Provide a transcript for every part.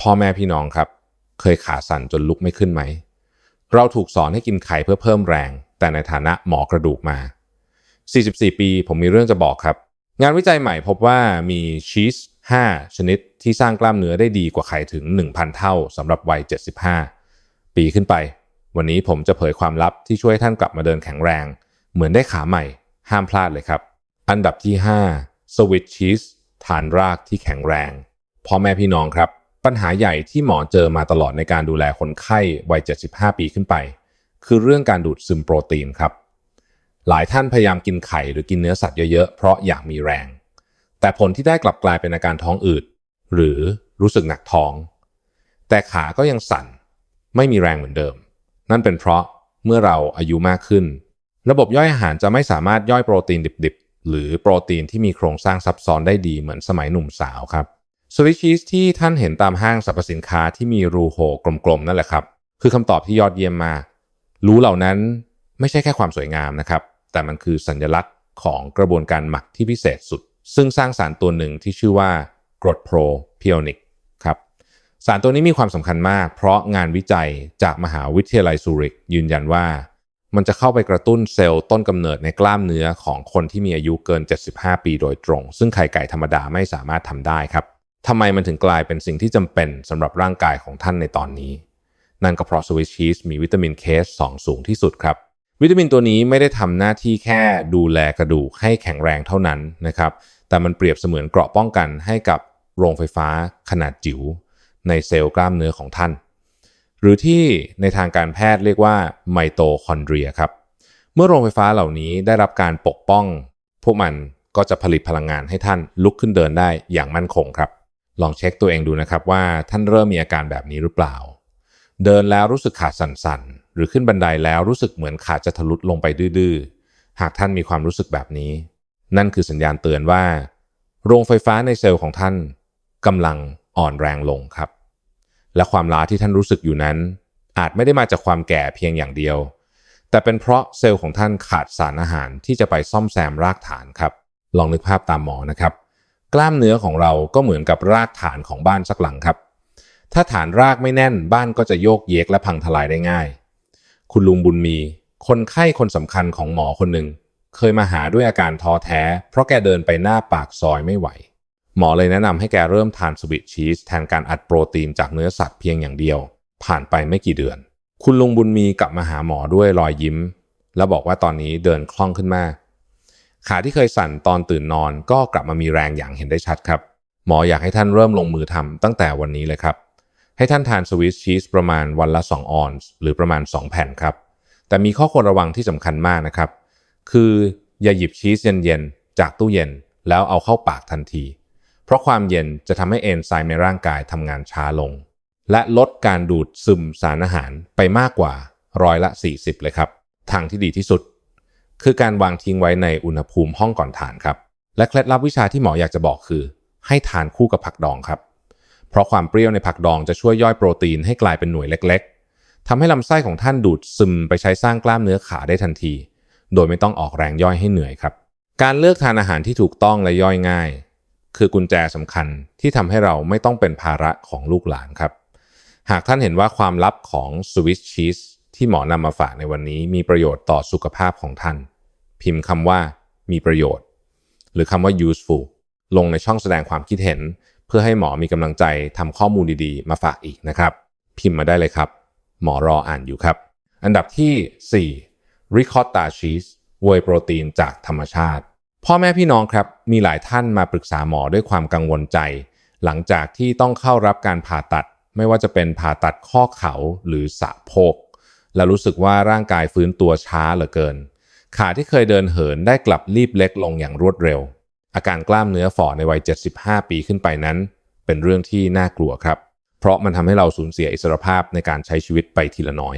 พ่อแม่พี่น้องครับ เคยขาสั่นจนลุกไม่ขึ้นไหม เราถูกสอนให้กินไข่เพื่อเพิ่มแรง แต่ในฐานะหมอกระดูกมา 44 ปีผมมีเรื่องจะบอกครับ งานวิจัยใหม่พบว่ามีชีส 5 ชนิดที่สร้างกล้ามเนื้อได้ดีกว่าไข่ถึง 1,000 เท่าสำหรับวัย 75 ปีขึ้นไป วันนี้ผมจะเผยความลับที่ช่วยท่านกลับมาเดินแข็งแรง เหมือนได้ขาใหม่ ห้ามพลาดเลยครับ อันดับที่ 5สวิตชีสฐานรากที่แข็งแรงพ่อแม่พี่น้องครับ ปัญหาใหญ่ที่หมอเจอมาตลอดในการดูแลคนไข้วัย 75 ปีขึ้นไป คือเรื่องการดูดซึมโปรตีนครับ หลายท่านพยายามกินไข่หรือกินเนื้อสัตว์เยอะๆ เพราะอยากมีแรง แต่ผลที่ได้กลับกลายเป็นอาการท้องอืด หรือรู้สึกหนักท้อง แต่ขาก็ยังสั่น ไม่มีแรงเหมือนเดิม นั่นเป็นเพราะเมื่อเราอายุมากขึ้น ระบบย่อยอาหารจะไม่สามารถย่อยโปรตีนดิบๆ หรือโปรตีนที่มีโครงสร้างซับซ้อนได้ดีเหมือนสมัยหนุ่มสาวครับ สวิชชีสที่ท่านเห็นตามห้างสรรพสินค้าที่มีรูโหกลมๆนั่นแหละครับ คือคำตอบที่ยอดเยี่ยมมาก รู้เหล่านั้นไม่ใช่แค่ความสวยงามนะครับ แต่มันคือสัญลักษณ์ของกระบวนการหมักที่พิเศษสุด ซึ่งสร้างสารตัวหนึ่งที่ชื่อว่ากรดโปรพิโอนิกครับสารตัวนี้มีความสำคัญมาก เพราะงานวิจัยจากมหาวิทยาลัยซูริกยืนยันว่า มันจะเข้าไปกระตุ้นเซลล์ต้นกำเนิดในกล้ามเนื้อของคนที่มีอายุเกิน 75 ปีโดยตรง ซึ่งไข่ไก่ธรรมดาไม่สามารถทำได้ครับ ทำไมมันถึงกลายเป็นสิ่งที่จำเป็นสำหรับร่างกายของท่านในตอนนี้ นั่นก็เพราะสวิชชีสมีวิตามินเคส2สูงที่สุดครับ วิตามินตัวนี้ไม่ได้ทำหน้าที่แค่ดูแลกระดูกให้แข็งแรงเท่านั้นนะครับ แต่มันเปรียบเสมือนเกราะป้องกันให้กับโรงไฟฟ้าขนาดจิ๋วในเซลล์กล้ามเนื้อของท่าน หรือที่ในทางการแพทย์เรียกว่าไมโตคอนเดรียครับ เมื่อโรงไฟฟ้าเหล่านี้ได้รับการปกป้อง พวกมันก็จะผลิตพลังงานให้ท่านลุกขึ้นเดินได้อย่างมั่นคงครับ ลองเช็คตัวเองดูนะครับว่าท่านเริ่มมีอาการแบบนี้หรือเปล่า เดินแล้วรู้สึกขาสั่นๆ หรือขึ้นบันไดแล้วรู้สึกเหมือนขาจะทะลุลงไปดื้อๆ หากท่านมีความรู้สึกแบบนี้ นั่นคือสัญญาณเตือนว่า โรงไฟฟ้าในเซลล์ของท่านกำลังอ่อนแรงลงครับ และความล้าที่ท่านรู้สึกอยู่นั้น อาจไม่ได้มาจากความแก่เพียงอย่างเดียว แต่เป็นเพราะเซลล์ของท่านขาดสารอาหารที่จะไปซ่อมแซมรากฐานครับ ลองนึกภาพตามหมอนะครับ กล้ามเนื้อของเราก็เหมือนกับรากฐานของบ้านสักหลังครับ ถ้าฐานรากไม่แน่นบ้านก็จะโยกเยกและพังทลายได้ง่าย คุณลุงบุญมี คนไข้คนสำคัญของหมอคนหนึ่งเคยมาหาด้วยอาการท้อแท้ เพราะแกเดินไปหน้าปากซอยไม่ไหว หมอเลยแนะนำให้แกเริ่มทานสวิตชีสแทนการอัดโปรตีนจากเนื้อสัตว์เพียงอย่างเดียว ผ่านไปไม่กี่เดือน คุณลุงบุญมีกลับมาหาหมอด้วยรอยยิ้ม แล้วบอกว่าตอนนี้เดินคล่องขึ้นมาก ขาที่เคยสั่นตอนตื่นนอนก็กลับมามีแรงอย่างเห็นได้ชัดครับ หมออยากให้ท่านเริ่มลงมือทำตั้งแต่วันนี้เลยครับ ให้ท่านทานสวิสชีสประมาณวันละ 2 ออนซ์หรือประมาณ 2 แผ่นครับ แต่มีข้อควรระวังที่สำคัญมากนะครับ คืออย่าหยิบชีสเย็นๆ จากตู้เย็นแล้วเอาเข้าปากทันที เพราะความเย็นจะทำให้เอนไซม์ในร่างกายทำงานช้าลง และลดการดูดซึมสารอาหารไปมากกว่าร้อยละ 40 เลยครับ ทางที่ดีที่สุด คือการวางทิ้งไว้ในอุณหภูมิห้องก่อนทานครับ และเคล็ดลับวิชาที่หมออยากจะบอกคือ ให้ทานคู่กับผักดองครับ เพราะความเปรี้ยวในผักดองจะช่วยย่อยโปรตีนให้กลายเป็นหน่วยเล็ก ๆทำให้ลำไส้ของท่านดูดซึมไปใช้สร้างกล้ามเนื้อขาได้ทันที โดยไม่ต้องออกแรงย่อยให้เหนื่อยครับ การเลือกทานอาหารที่ถูกต้องและย่อยง่าย คือกุญแจสำคัญที่ทำให้เราไม่ต้องเป็นภาระของลูกหลานครับ หากท่านเห็นว่าความลับของสวิสชีส ที่หมอนำมาฝากในวันนี้มีประโยชน์ต่อสุขภาพของท่าน พิมพ์คำว่ามีประโยชน์ หรือคำว่า useful ลงในช่องแสดงความคิดเห็น เพื่อให้หมอมีกำลังใจทำข้อมูลดีๆ มาฝากอีกนะครับ พิมพ์มาได้เลยครับ หมอรออ่านอยู่ครับ อันดับที่ 4 ricotta cheese วยโปรตีนจากธรรมชาติ พ่อแม่พี่น้องครับ มีหลายท่านมาปรึกษาหมอด้วยความกังวลใจ หลังจากที่ต้องเข้ารับการผ่าตัด ไม่ว่าจะเป็นผ่าตัดข้อเข่าหรือสะโพก และรู้สึกว่าร่างกายฟื้นตัวช้าเหลือเกิน ขาที่เคยเดินเหินได้กลับรีบเล็กลงอย่างรวดเร็ว อาการกล้ามเนื้อฝ่อในวัย 75 ปีขึ้นไปนั้น เป็นเรื่องที่น่ากลัวครับ เพราะมันทำให้เราสูญเสียอิสรภาพในการใช้ชีวิตไปทีละน้อย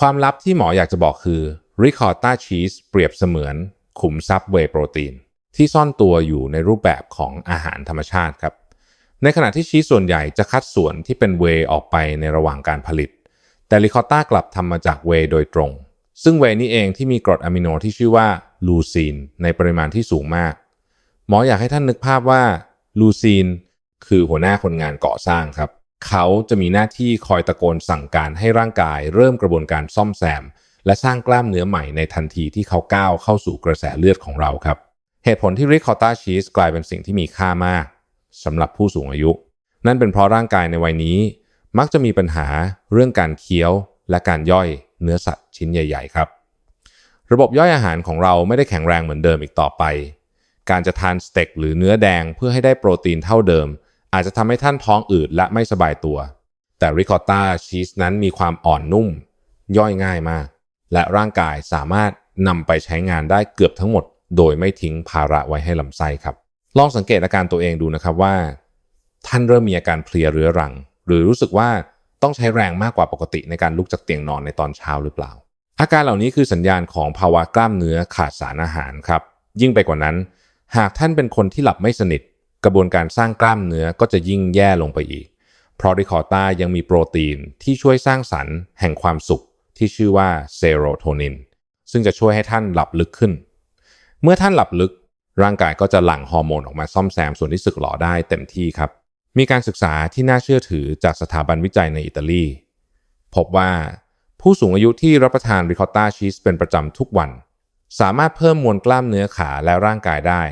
ความลับที่หมออยากจะบอกคือริคอร์ต้าชีสเปรียบเสมือนขุมทรัพย์เวโปรตีน ที่ซ่อนตัวอยู่ในรูปแบบของอาหารธรรมชาติครับ ในขณะที่ชีสส่วนใหญ่จะคัดส่วนที่เป็นเวออกไปในระหว่างการผลิต แต่ริคอตต้ากลับทำมาจากเวยโดยตรง ซึ่งเวยนี้เองที่มีกรดอะมิโนที่ชื่อว่าลูซีนในปริมาณที่สูงมาก หมออยากให้ท่านนึกภาพว่าลูซีนคือหัวหน้าคนงานก่อสร้างครับ เขาจะมีหน้าที่คอยตะโกนสั่งการให้ร่างกาย เริ่มกระบวนการซ่อมแซม และสร้างกล้ามเนื้อใหม่ในทันทีที่เขาก้าวเข้าสู่กระแสเลือดของเราครับ เหตุผลที่ริคอตตาชีสกลายเป็นสิ่งที่มีค่ามากสำหรับผู้สูงอายุ นั่นเป็นเพราะร่างกายในวัยนี้ มักจะมีปัญหาเรื่องการเคี้ยวและการย่อยเนื้อสัตว์ชิ้นใหญ่ ๆ ครับ ระบบย่อยอาหารของเราไม่ได้แข็งแรงเหมือนเดิมอีกต่อไป การจะทานสเต็กหรือเนื้อแดงเพื่อให้ได้โปรตีนเท่าเดิม อาจจะทำให้ท่านท้องอืดและไม่สบายตัว แต่ริคอตตาชีสนั้นมีความอ่อนนุ่ม ย่อยง่ายมาก และร่างกายสามารถนำไปใช้งานได้เกือบทั้งหมด โดยไม่ทิ้งภาระไว้ให้ลำไส้ครับ ลองสังเกตอาการตัวเองดูนะครับว่า ท่านเริ่มมีอาการเพลียเรื้อรัง หรือรู้สึกว่าต้องใช้แรงมากกว่าปกติในการลุกจากเตียงนอนในตอนเช้าหรือเปล่า อาการเหล่านี้คือสัญญาณของภาวะกล้ามเนื้อขาดสารอาหารครับ ยิ่งไปกว่านั้น หากท่านเป็นคนที่หลับไม่สนิท กระบวนการสร้างกล้ามเนื้อก็จะยิ่งแย่ลงไปอีก เพราะริคอต้ายังมีโปรตีนที่ช่วยสร้างสรรค์แห่งความสุขที่ชื่อว่าเซโรโทนินซึ่งจะช่วยให้ท่านหลับลึกขึ้น เมื่อท่านหลับลึกร่างกายก็จะหลั่งฮอร์โมนออกมาซ่อมแซมส่วนที่สึกหรอได้เต็มที่ครับ มีการศึกษาที่น่าเชื่อถือจากสถาบันวิจัยในอิตาลี พบว่าผู้สูงอายุที่รับประทานริคอตตาชีสเป็นประจำทุกวัน สามารถเพิ่มมวลกล้ามเนื้อขาและร่างกายได้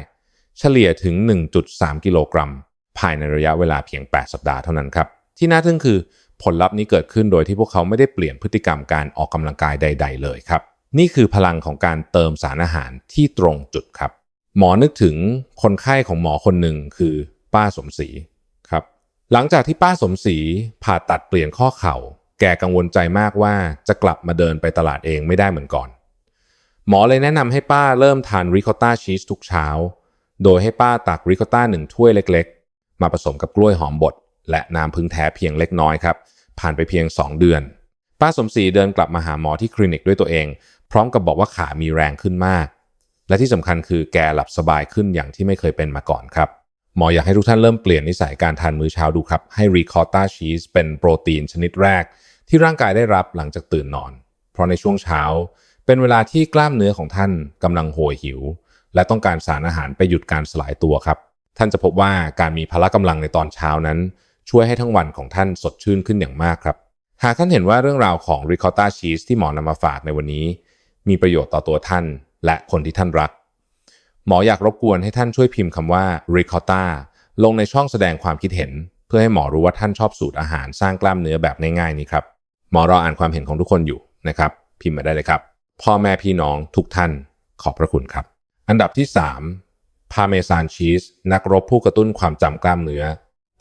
เฉลี่ยถึง 1.3 กิโลกรัม ภายในระยะเวลาเพียง 8 สัปดาห์เท่านั้นครับ ที่น่าทึ่งคือผลลัพธ์นี้เกิดขึ้นโดยที่พวกเขาไม่ได้เปลี่ยนพฤติกรรมการออกกำลังกายใด ๆ เลยครับ นี่คือพลังของการเติมสารอาหารที่ตรงจุดครับ หมอนึกถึงคนไข้ของหมอคนหนึ่งคือป้าสมศรี หลังจากที่ป้าสมศรีผ่าตัดเปลี่ยนข้อเข่า แกกังวลใจมากว่าจะกลับมาเดินไปตลาดเองไม่ได้เหมือนก่อน หมอเลยแนะนำให้ป้าเริ่มทานริคอตตาชีสทุกเช้า โดยให้ป้าตักริคอตตาหนึ่งถ้วยเล็กๆ มาผสมกับกล้วยหอมบดและน้ำพึ่งแท้เพียงเล็กน้อยครับ ผ่านไปเพียง 2 เดือน ป้าสมศรีเดินกลับมาหาหมอที่คลินิกด้วยตัวเอง พร้อมกับบอกว่าขามีแรงขึ้นมาก และที่สำคัญคือแกหลับสบายขึ้นอย่างที่ไม่เคยเป็นมาก่อนครับ หมออยากให้ทุกท่านเริ่มเปลี่ยนนิสัยการทานมื้อเช้าดูครับ ให้ริคอตตาชีสเป็นโปรตีนชนิดแรก ที่ร่างกายได้รับหลังจากตื่นนอน เพราะในช่วงเช้า เป็นเวลาที่กล้ามเนื้อของท่านกำลังโหยหิว และต้องการสารอาหารไปหยุดการสลายตัวครับ ท่านจะพบว่าการมีพละกำลังในตอนเช้านั้น ช่วยให้ทั้งวันของท่านสดชื่นขึ้นอย่างมากครับ หากท่านเห็นว่าเรื่องราวของริคอตตาชีสที่หมอนำมาฝากในวันนี้ มีประโยชน์ต่อตัวท่าน และคนที่ท่านรัก หมออยากรบกวนให้ท่านช่วยพิมพ์คำว่า ricotta ลงในช่องแสดงความคิดเห็น เพื่อให้หมอรู้ว่าท่านชอบสูตรอาหารสร้างกล้ามเนื้อแบบง่ายๆนี้ครับ หมอรออ่านความเห็นของทุกคนอยู่นะครับ พิมพ์มาได้เลยครับ พ่อแม่พี่น้องทุกท่านขอบพระคุณครับ อันดับที่ 3 พาเมซานชีส นักรบผู้กระตุ้นความจำกล้ามเนื้อ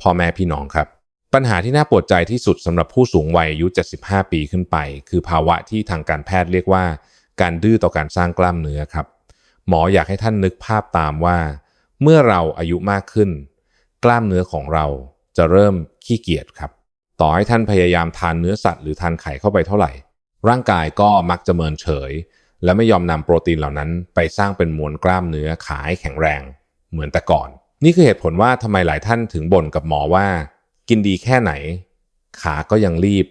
พ่อแม่พี่น้องครับ ปัญหาที่น่าปวดใจที่สุดสำหรับผู้สูงวัยอายุ 75 ปีขึ้นไป คือภาวะที่ทางการแพทย์เรียกว่า การดื้อต่อการสร้างกล้ามเนื้อครับ หมออยากให้ท่านนึกภาพตามว่า เมื่อเราอายุมากขึ้น กล้ามเนื้อของเราจะเริ่มขี้เกียจครับ ต่อให้ท่านพยายามทานเนื้อสัตว์หรือทานไข่เข้าไปเท่าไหร่ ร่างกายก็มักจะเมินเฉย และไม่ยอมนำโปรตีนเหล่านั้น ไปสร้างเป็นมวลกล้ามเนื้อขาให้แข็งแรง เหมือนแต่ก่อน นี่คือเหตุผลว่าทำไมหลายท่านถึงบ่นกับหมอว่า กินดีแค่ไหน ขาก็ยังรีบ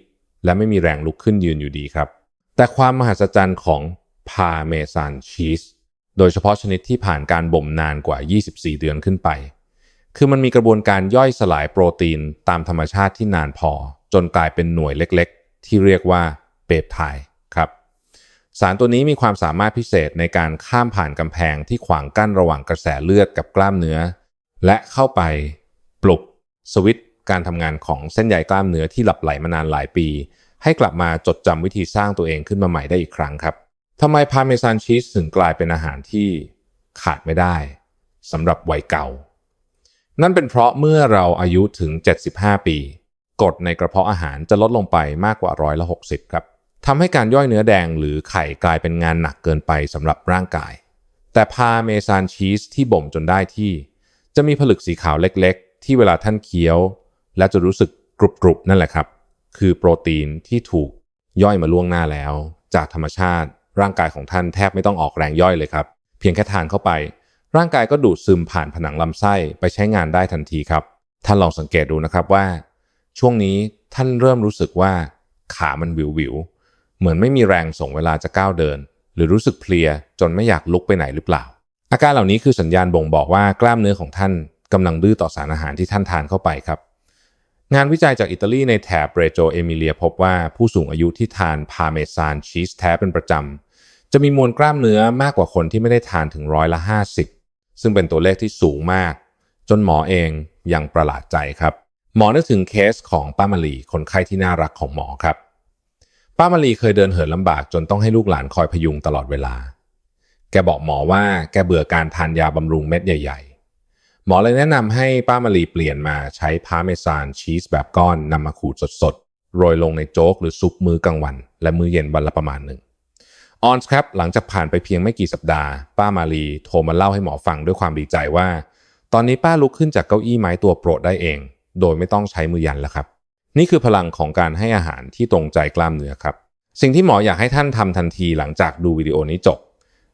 และไม่มีแรงลุกขึ้นยืนอยู่ดีครับ แต่ความมหัศจรรย์ของพาเมซานชีส โดยเฉพาะชนิดที่ผ่านการบ่มนานกว่า 24 เดือนขึ้นไป คือมันมีกระบวนการย่อยสลายโปรตีนตามธรรมชาติที่นานพอ จนกลายเป็นหน่วยเล็กๆ ที่เรียกว่าเปปไทด์ครับ สารตัวนี้มีความสามารถพิเศษในการข้ามผ่านกำแพงที่ขวางกั้นระหว่างกระแสเลือดกับกล้ามเนื้อ และเข้าไปปลุกสวิตช์การทำงานของเส้นใยกล้ามเนื้อที่หลับไหลมานานหลายปี ให้กลับมาจดจำวิธีสร้างตัวเองขึ้นมาใหม่ได้อีกครั้งครับ ทำไมพาเมซานชีสถึงกลายเป็นอาหารที่ขาดไม่ได้สำหรับวัยเก่า นั่นเป็นเพราะเมื่อเราอายุถึง 75 ปี กรดในกระเพาะอาหารจะลดลงไปมากกว่าร้อยละ60 ครับทำให้การย่อยเนื้อแดงหรือไข่กลายเป็นงานหนักเกินไปสำหรับร่างกาย แต่พาเมซานชีสที่บ่มจนได้ที่ จะมีผลึกสีขาวเล็กๆ ที่เวลาท่านเคี้ยว และจะรู้สึกกรุบๆ นั่นแหละครับ คือโปรตีนที่ถูกย่อยมาล่วงหน้าแล้ว จากธรรมชาติ ร่างกายของท่านแทบไม่ต้องออกแรงย่อยเลยครับ เพียงแค่ทานเข้าไป ร่างกายก็ดูดซึมผ่านผนังลำไส้ไปใช้งานได้ทันทีครับ ท่านลองสังเกตดูนะครับว่า ช่วงนี้ท่านเริ่มรู้สึกว่าขามันวิววิวเหมือนไม่มีแรงส่งเวลาจะก้าวเดิน หรือรู้สึกเพลียจนไม่อยากลุกไปไหนหรือเปล่า อาการเหล่านี้คือสัญญาณบ่งบอกว่ากล้ามเนื้อของท่านกำลังดื้อต่อสารอาหารที่ท่านทานเข้าไปครับ งานวิจัยจากอิตาลีในแถบเรโจเอมิเลียพบว่าผู้สูงอายุที่ทานพาเมซานชีสแท้เป็นประจำ จะมีมวลกล้ามเนื้อมากกว่าคนที่ไม่ได้ทานถึงร้อยละ 50 ซึ่งเป็นตัวเลขที่สูงมาก จนหมอเองยังประหลาดใจครับ หมอนึกถึงเคสของป้ามารีคนไข้ที่น่ารักของหมอครับ ป้ามารีเคยเดินเหินลำบากจนต้องให้ลูกหลานคอยพยุงตลอดเวลา แกบอกหมอว่าแกเบื่อการทานยาบำรุงเม็ดใหญ่ ๆ หมอเลยแนะนำให้ป้ามารีเปลี่ยนมาใช้พาเมซานชีสแบบก้อนนำมาขูดสดๆโรยลงในโจ๊กหรือซุปมื้อกลางวัน และมื้อเย็นวันละประมาณหนึ่ง ออนส์ครับหลังจากผ่านไปเพียงไม่กี่สัปดาห์ ป้ามารีโทรมาเล่าให้หมอฟังด้วยความดีใจว่า ตอนนี้ป้าลุกขึ้นจากเก้าอี้ไม้ตัวโปรดได้เอง โดยไม่ต้องใช้มือยันแล้วครับ นี่คือพลังของการให้อาหารที่ตรงใจกล้ามเนื้อครับ สิ่งที่หมออยากให้ท่านทำทันทีหลังจากดูวิดีโอนี้จบ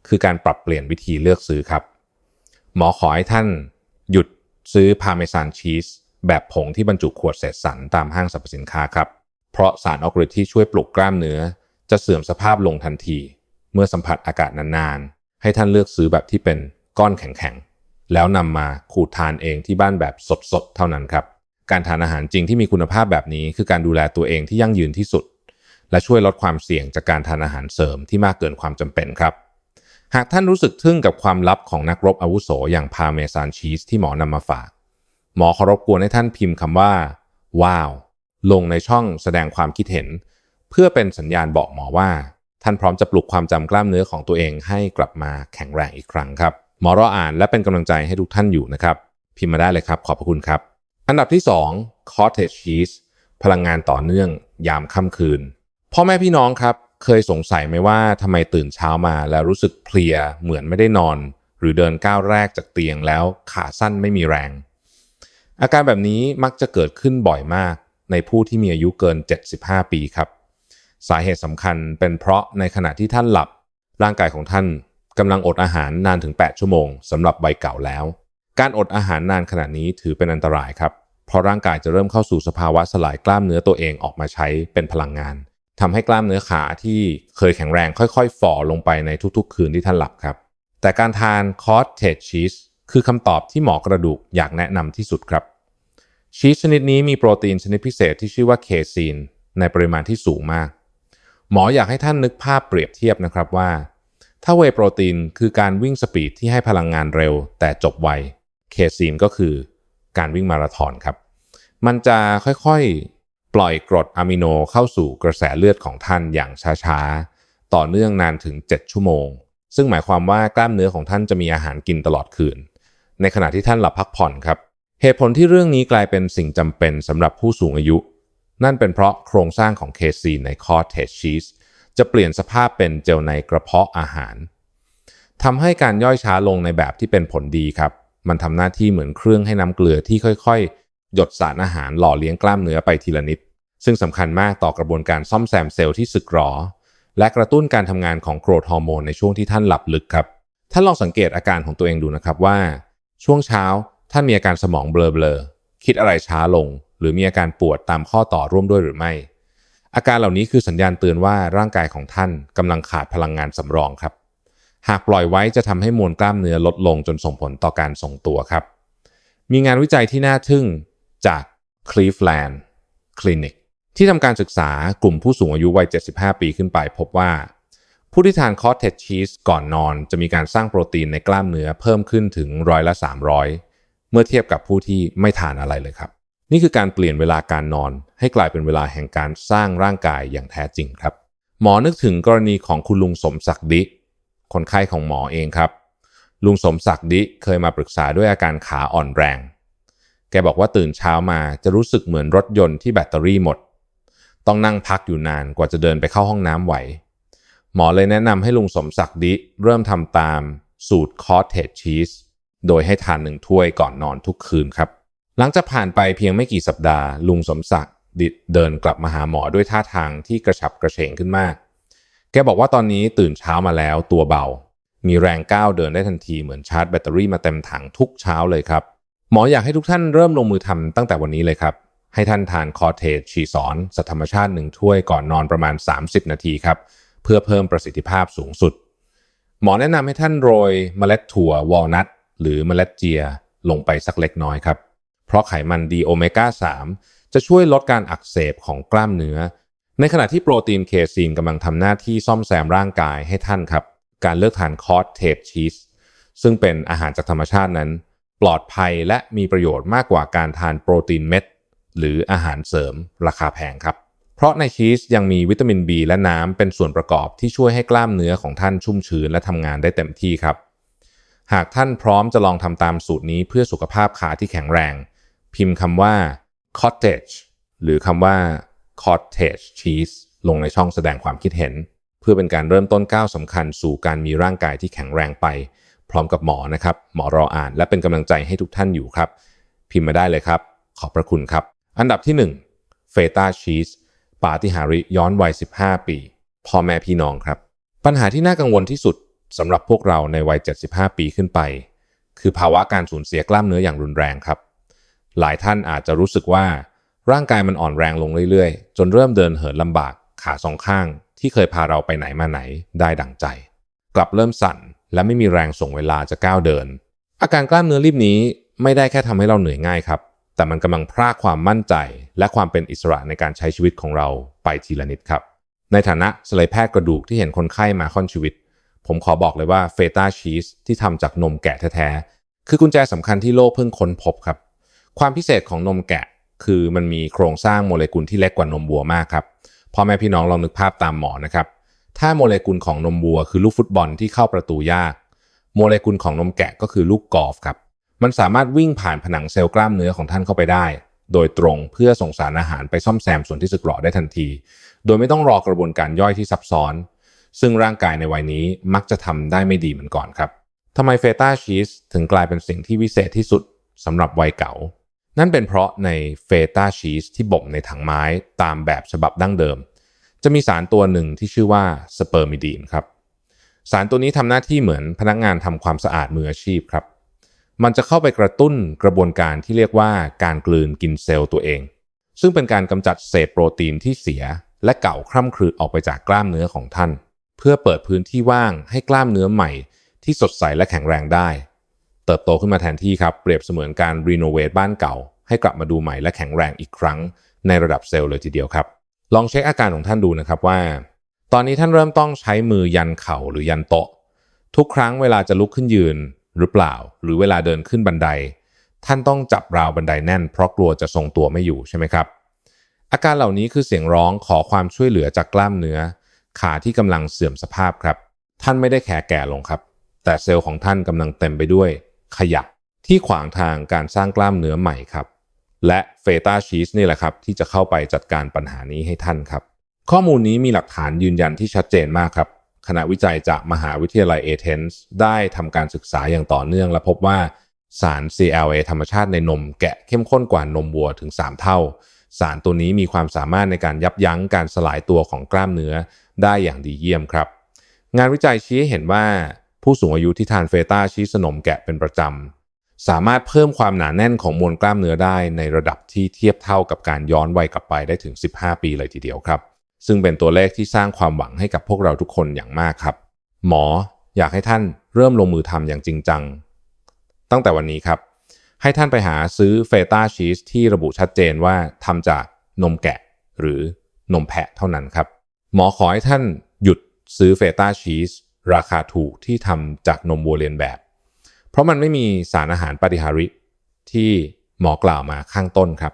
คือการปรับเปลี่ยนวิธีเลือกซื้อครับ หมอขอให้ท่านหยุดซื้อพาเมซานชีสแบบผงที่บรรจุขวดเศษสันตามห้างสรรพสินค้าครับเพราะสารออกฤทธิ์ที่ช่วยปลุกกล้ามเนื้อ จะเสื่อมสภาพลงทันที เมื่อสัมผัสอากาศนานๆ ให้ท่านเลือกซื้อแบบที่เป็นก้อนแข็งๆ แล้วนำมาขูดทานเองที่บ้านแบบสดๆ เท่านั้นครับ การทานอาหารจริงที่มีคุณภาพแบบนี้คือการดูแลตัวเองที่ยั่งยืนที่สุด และช่วยลดความเสี่ยงจากการทานอาหารเสริมที่มากเกินความจำเป็นครับ หากท่านรู้สึกทึ่งกับความลับของนักรบอาวุโสอย่างพาเมซานชีสที่หมอนำมาฝาก หมอขอรบกวนให้ท่านพิมพ์คำว่า ว้าว ลงในช่องแสดงความคิดเห็น เพื่อเป็นสัญญาณบอกหมอว่า ท่านพร้อมจะปลุกความจำกล้ามเนื้อของตัวเองให้กลับมาแข็งแรงอีกครั้งครับ หมอรออ่านและเป็นกำลังใจให้ทุกท่านอยู่นะครับ พิมพ์มาได้เลยครับ ขอบพระคุณครับ อันดับที่ 2 cottage cheese พลังงานต่อเนื่องยามค่ำคืน พ่อแม่พี่น้องครับ เคยสงสัยไหมว่าทำไมตื่นเช้ามาแล้วรู้สึกเพลียเหมือนไม่ได้นอน หรือเดินก้าวแรกจากเตียงแล้วขาสั้นไม่มีแรง อาการแบบนี้มักจะเกิดขึ้นบ่อยมากในผู้ที่มีอายุเกิน 75 ปีครับ สาเหตุสำคัญเป็นเพราะในขณะที่ท่านหลับ ร่างกายของท่านกำลังอดอาหารนานถึง 8 ชั่วโมงสำหรับใบเก่าแล้ว การอดอาหารนานขนาดนี้ถือเป็นอันตรายครับ เพราะร่างกายจะเริ่มเข้าสู่สภาวะสลายกล้ามเนื้อตัวเองออกมาใช้เป็นพลังงานทำให้กล้ามเนื้อขาที่เคยแข็งแรงค่อยๆ ฝ่อลงไปในทุกๆ คืนที่ท่านหลับครับ แต่การทานคอสเทจชีสคือคำตอบที่หมอกระดูกอยากแนะนำที่สุดครับ ชีสชนิดนี้มีโปรตีนชนิดพิเศษที่ชื่อว่าเคซีนในปริมาณที่สูงมาก หมออยากให้ท่านนึกภาพเปรียบเทียบนะครับว่า ถ้าเวโปรตีนคือการวิ่งสปีดที่ให้พลังงานเร็ว แต่จบไว เคซีนก็คือการวิ่งมาราธอนครับ มันจะค่อยๆ ปล่อยกรดอะมิโนเข้าสู่กระแสเลือดของท่านอย่างช้าๆ ต่อเนื่องนานถึง 7 ชั่วโมง ซึ่งหมายความว่ากล้ามเนื้อของท่านจะมีอาหารกินตลอดคืน ในขณะที่ท่านหลับพักผ่อนครับ เหตุผลที่เรื่องนี้กลายเป็นสิ่งจำเป็นสำหรับผู้สูงอายุ นั่นเป็นเพราะโครงสร้างของเคซีนในคอร์เทจชีสจะเปลี่ยนสภาพเป็นเจลในกระเพาะอาหารทำให้การย่อยช้าลงในแบบที่เป็นผลดีครับ มันทำหน้าที่เหมือนเครื่องให้น้ำเกลือที่ค่อยๆ หยดสารอาหารหล่อเลี้ยงกล้ามเนื้อไปทีละนิด ซึ่งสำคัญมากต่อกระบวนการซ่อมแซมเซลล์ที่สึกหรอ และกระตุ้นการทำงานของโกรทฮอร์โมนในช่วงที่ท่านหลับลึกครับ ท่านลองสังเกตอาการของตัวเองดูนะครับว่า ช่วงเช้าท่านมีอาการสมองเบลอๆคิดอะไรช้าลง รือมีอาการปวดตามข้อต่อร่วมด้วยหรือไม่ อาการเหล่านี้คือสัญญาณเตือนว่าร่างกายของท่านกำลังขาดพลังงานสำรองครับ หากปล่อยไว้จะทำให้มวลกล้ามเนื้อลดลงจนส่งผลต่อการทรงตัวครับ มีงานวิจัยที่น่าทึ่งจาก Cleveland Clinic ที่ทำการศึกษากลุ่มผู้สูงอายุวัย 75 ปีขึ้นไป พบว่า ผู้ที่ทานคอสเทจชีสก่อนนอนจะมีการสร้างโปรตีนในกล้ามเนื้อเพิ่มขึ้นถึงร้อยละ 300 เมื่อเทียบกับผู้ที่ไม่ทานอะไรเลยครับ นี่คือการเปลี่ยนเวลาการนอน ให้กลายเป็นเวลาแห่งการสร้างร่างกายอย่างแท้จริงครับ หมอนึกถึงกรณีของคุณลุงสมศักดิ์ดิ คนไข้ของหมอเองครับ ลุงสมศักดิ์ดิเคยมาปรึกษาด้วยอาการขาอ่อนแรง แกบอกว่าตื่นเช้ามาจะรู้สึกเหมือนรถยนต์ที่แบตเตอรี่หมด ต้องนั่งพักอยู่นานกว่าจะเดินไปเข้าห้องน้ำไหว หมอเลยแนะนำให้ลุงสมศักดิ์ดิเริ่มทำตามสูตรคอสเทจชีสโดยให้ทานหนึ่งถ้วยก่อนนอนทุกคืนครับ หลังจากผ่านไปเพียงไม่กี่สัปดาห์ ลุงสมศักดิ์เดินกลับมาหาหมอด้วยท่าทางที่กระฉับกระเฉงขึ้นมาก แกบอกว่าตอนนี้ตื่นเช้ามาแล้วตัวเบา มีแรงก้าวเดินได้ทันทีเหมือนชาร์จแบตเตอรี่มาเต็มถังทุกเช้าเลยครับ หมออยากให้ทุกท่านเริ่มลงมือทำตั้งแต่วันนี้เลยครับ ให้ท่านทานคอเทจชีสอนสัตว์ธรรมชาติหนึ่งถ้วยก่อนนอนประมาณ 30 นาทีครับ เพื่อเพิ่มประสิทธิภาพสูงสุด หมอแนะนำให้ท่านโรยเมล็ดถั่ววอลนัทหรือเมล็ดเจียลงไปสักเล็กน้อยครับ ราะไขมันดีโอเมก้า 3 จะช่วยลดการอักเสบของกล้ามเนื้อ ในขณะที่โปรตีนเคซีนกำลังทำหน้าที่ซ่อมแซมร่างกายให้ท่านครับ การเลือกทานคอร์สเทปชีสซึ่งเป็นอาหารจากธรรมชาตินั้น ปลอดภัยและมีประโยชน์มากกว่าการทานโปรตีนเม็ด หรืออาหารเสริมราคาแพงครับเพราะในชีสยังมีวิตามิน B และน้ำเป็นส่วนประกอบที่ช่วยให้กล้ามเนื้อของท่านชุ่มชื้นและทำงานได้เต็มที่ครับ หากท่านพร้อมจะลองทำตามสูตรนี้เพื่อสุขภาพขาที่แข็งแรง พิมพ์คำว่า cottage หรือคำว่า cottage cheese ลงในช่องแสดงความคิดเห็น เพื่อเป็นการเริ่มต้นก้าวสำคัญสู่การมีร่างกายที่แข็งแรงไป พร้อมกับหมอนะครับ หมอรออ่านและเป็นกำลังใจให้ทุกท่านอยู่ครับ พิมพ์มาได้เลยครับ ขอบพระคุณครับ อันดับที่1เฟต้าชีสปาติหาริย้อนวัย 15 ปีพ่อแม่พี่น้องครับ ปัญหาที่น่ากังวลที่สุดสำหรับพวกเราในวัย 75 ปีขึ้นไป คือภาวะการสูญเสียกล้ามเนื้ออย่างรุนแรงครับ หลายท่านอาจจะรู้สึกว่าร่างกายมันอ่อนแรงลงเรื่อยๆ จนเริ่มเดินเหินลำบากขาสองข้าง ที่เคยพาเราไปไหนมาไหนได้ดังใจ กลับเริ่มสั่น และไม่มีแรงส่งเวลาจะก้าวเดิน อาการกล้ามเนื้อรีบนี้ไม่ได้แค่ทำให้เราเหนื่อยง่ายครับ แต่มันกำลังพรากความมั่นใจ และความเป็นอิสระในการใช้ชีวิตของเราไปทีละนิดครับ ในฐานะศัลยแพทย์กระดูกที่เห็นคนไข้มาค่อนชีวิต ผมขอบอกเลยว่าเฟต้าชีสที่ทำจากนมแกะแท้ๆคือกุญแจสำคัญที่โลกเพิ่งค้นพบครับ ความพิเศษของนมแกะคือมันมีโครงสร้างโมเลกุลที่เล็กกว่านมวัวมากครับพ่อแม่พี่น้องลองนึกภาพตามหมอนะครับ ถ้าโมเลกุลของนมวัว คือลูกฟุตบอลที่เข้าประตูยาก โมเลกุลของนมแกะก็คือลูกกอล์ฟครับ มันสามารถวิ่งผ่านผนังเซลล์กล้ามเนื้อของท่านเข้าไปได้ โดยตรงเพื่อส่งสารอาหารไปซ่อมแซมส่วนที่สึกหรอได้ทันที โดยไม่ต้องรอกระบวนการย่อยที่ซับซ้อน ซึ่งร่างกายในวัยนี้มักจะทำได้ไม่ดีเหมือนก่อนครับทำไมเฟต้าชีสถึงกลายเป็นสิ่งที่วิเศษที่สุดสำหรับวัยเก่า นั่นเป็นเพราะในเฟต้าชีสที่บ่มในถังไม้ตามแบบฉบับดั้งเดิม จะมีสารตัวหนึ่งที่ชื่อว่าสเปอร์มิดีนครับสารตัวนี้ทำหน้าที่เหมือนพนักงานทำความสะอาดมืออาชีพครับ มันจะเข้าไปกระตุ้นกระบวนการที่เรียกว่าการกลืนกินเซลล์ตัวเอง ซึ่งเป็นการกำจัดเศษโปรตีนที่เสีย และเก่าคร่ำครืดออกไปจากกล้ามเนื้อของท่าน เพื่อเปิดพื้นที่ว่างให้กล้ามเนื้อใหม่ ที่สดใสและแข็งแรงได้ เติบโตขึ้นมาแทนที่ครับเปรียบเสมือนการรีโนเวทบ้านเก่า ให้กลับมาดูใหม่และแข็งแรงอีกครั้ง ในระดับเซลล์เลยทีเดียวครับ ลองเช็คอาการของท่านดูนะครับว่า ตอนนี้ท่านเริ่มต้องใช้มือยันเข่าหรือยันโต๊ะ ทุกครั้งเวลาจะลุกขึ้นยืนหรือเปล่า หรือเวลาเดินขึ้นบันได ท่านต้องจับราวบันไดแน่น เพราะกลัวจะทรงตัวไม่อยู่ใช่ไหมครับ อาการเหล่านี้คือเสียงร้องขอความช่วยเหลือจากกล้ามเนื้อ ขาที่กำลังเสื่อมสภาพครับ ท่านไม่ได้แก่แก่ลงครับ แต่เซลล์ของท่านกำลังเต็มไปด้วย ขยะที่ขวางทางการสร้างกล้ามเนื้อใหม่ครับ และเฟต้าชีสนี่แหละครับที่จะเข้าไปจัดการปัญหานี้ให้ท่านครับ ข้อมูลนี้มีหลักฐานยืนยันที่ชัดเจนมากครับ คณะวิจัยจากมหาวิทยาลัยเอเธนส์ได้ทำการศึกษาอย่างต่อเนื่อง และพบว่าสาร CLA ธรรมชาติในนมแกะเข้มข้นกว่านมวัวถึง 3 เท่า สารตัวนี้มีความสามารถในการยับยั้งการสลายตัวของกล้ามเนื้อได้อย่างดีเยี่ยมครับ งานวิจัยชี้ให้เห็นว่า ผู้สูงอายุที่ทานเฟต้าชีสนมแกะเป็นประจำ สามารถเพิ่มความหนาแน่นของมวลกล้ามเนื้อได้ในระดับที่เทียบเท่ากับการย้อนวัยกลับไปได้ถึง 15 ปีเลยทีเดียวครับ ซึ่งเป็นตัวเลขที่สร้างความหวังให้กับพวกเราทุกคนอย่างมากครับ หมออยากให้ท่านเริ่มลงมือทำอย่างจริงจัง ตั้งแต่วันนี้ครับ ให้ท่านไปหาซื้อเฟต้าชีสที่ระบุชัดเจนว่าทำจากนมแกะหรือนมแพะเท่านั้นครับ หมอขอให้ท่านหยุดซื้อเฟต้าชีส ราคาถูกที่ทำจากนมวัวเลียนแบบ เพราะมันไม่มีสารอาหารปฏิหาริที่หมอกล่าวมาข้างต้นครับ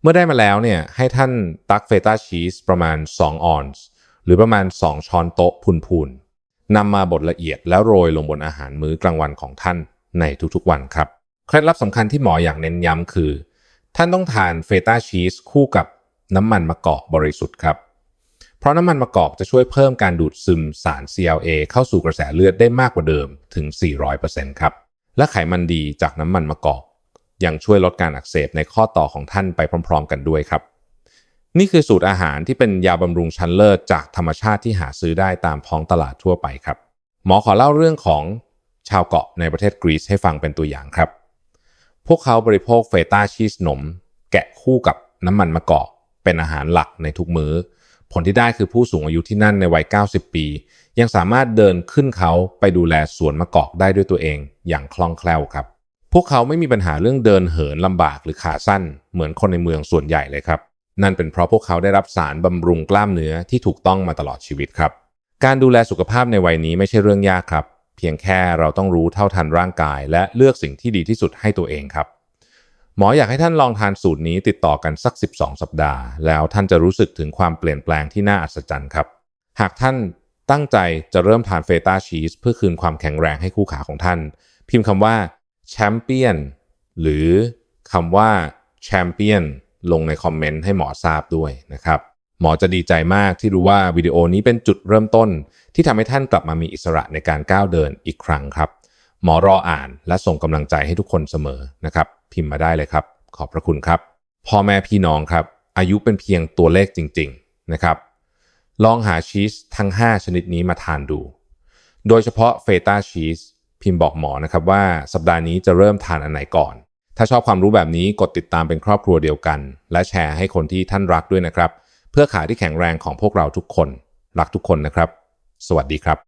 เมื่อได้มาแล้วเนี่ยให้ท่านตักเฟต้าชีสประมาณ 2 ออนซ์หรือประมาณ 2 ช้อนโต๊ะพูนๆนำมาบดละเอียดแล้วโรยลงบนอาหารมื้อกลางวันของท่านในทุกๆวันครับเคล็ดลับสำคัญที่หมออยากเน้นย้ำคือ ท่านต้องทานเฟต้าชีสคู่กับน้ำมันมะกอกบริสุทธิ์ครับ เพราะน้ำมันมะกอกจะช่วยเพิ่มการดูดซึมสาร CLA เข้าสู่กระแสเลือดได้มากกว่าเดิมถึง 400%ครับ และไขมันดีจากน้ำมันมะกอก ยังช่วยลดการอักเสบในข้อต่อของท่านไปพร้อม ๆ กันด้วยครับ นี่คือสูตรอาหารที่เป็นยาบำรุงชั้นเลิศจากธรรมชาติที่หาซื้อได้ตามท้องตลาดทั่วไปครับ หมอขอเล่าเรื่องของชาวเกาะในประเทศกรีซให้ฟังเป็นตัวอย่างครับ พวกเขาบริโภคเฟต้าชีสนม แกะคู่กับน้ำมันมะกอกเป็นอาหารหลักในทุกมื้อ ผลที่ได้คือผู้สูงอายุที่นั่นในวัย 90 ปี ยังสามารถเดินขึ้นเขาไปดูแลสวนมะกอกได้ด้วยตัวเองอย่างคล่องแคล่วครับ พวกเขาไม่มีปัญหาเรื่องเดินเหินลำบากหรือขาสั้น เหมือนคนในเมืองส่วนใหญ่เลยครับ นั่นเป็นเพราะพวกเขาได้รับสารบำรุงกล้ามเนื้อที่ถูกต้องมาตลอดชีวิตครับ การดูแลสุขภาพในวัยนี้ไม่ใช่เรื่องยากครับ เพียงแค่เราต้องรู้เท่าทันร่างกาย และเลือกสิ่งที่ดีที่สุดให้ตัวเองครับ หมออยากให้ท่านลองทานสูตรนี้ติดต่อกันสัก 12 สัปดาห์ แล้วท่านจะรู้สึกถึงความเปลี่ยนแปลงที่น่าอัศจรรย์ครับ หากท่านตั้งใจจะเริ่มทานเฟต้าชีสเพื่อคืนความแข็งแรงให้คู่ขาของท่าน พิมพ์คำว่าแชมเปี้ยนหรือคำว่าแชมเปี้ยนลงในคอมเมนต์ให้หมอทราบด้วยนะครับ หมอจะดีใจมากที่รู้ว่าวิดีโอนี้เป็นจุดเริ่มต้น ที่ทำให้ท่านกลับมามีอิสระในการก้าวเดินอีกครั้งครับ หมอรออ่านและส่งกำลังใจให้ทุกคนเสมอนะครับ พิมพ์มาได้เลยครับ ขอบพระคุณครับ พ่อแม่พี่น้องครับ อายุเป็นเพียงตัวเลขจริง ๆนะครับ ลองหาชีสทั้ง 5 ชนิดนี้มาทานดู โดยเฉพาะเฟต้าชีสพิมพ์บอกหมอนะครับว่าสัปดาห์นี้จะเริ่มทานอันไหนก่อน ถ้าชอบความรู้แบบนี้กดติดตามเป็นครอบครัวเดียวกัน และแชร์ให้คนที่ท่านรักด้วยนะครับ เพื่อขาที่แข็งแรงของพวกเราทุกคน รักทุกคนนะครับ สวัสดีครับ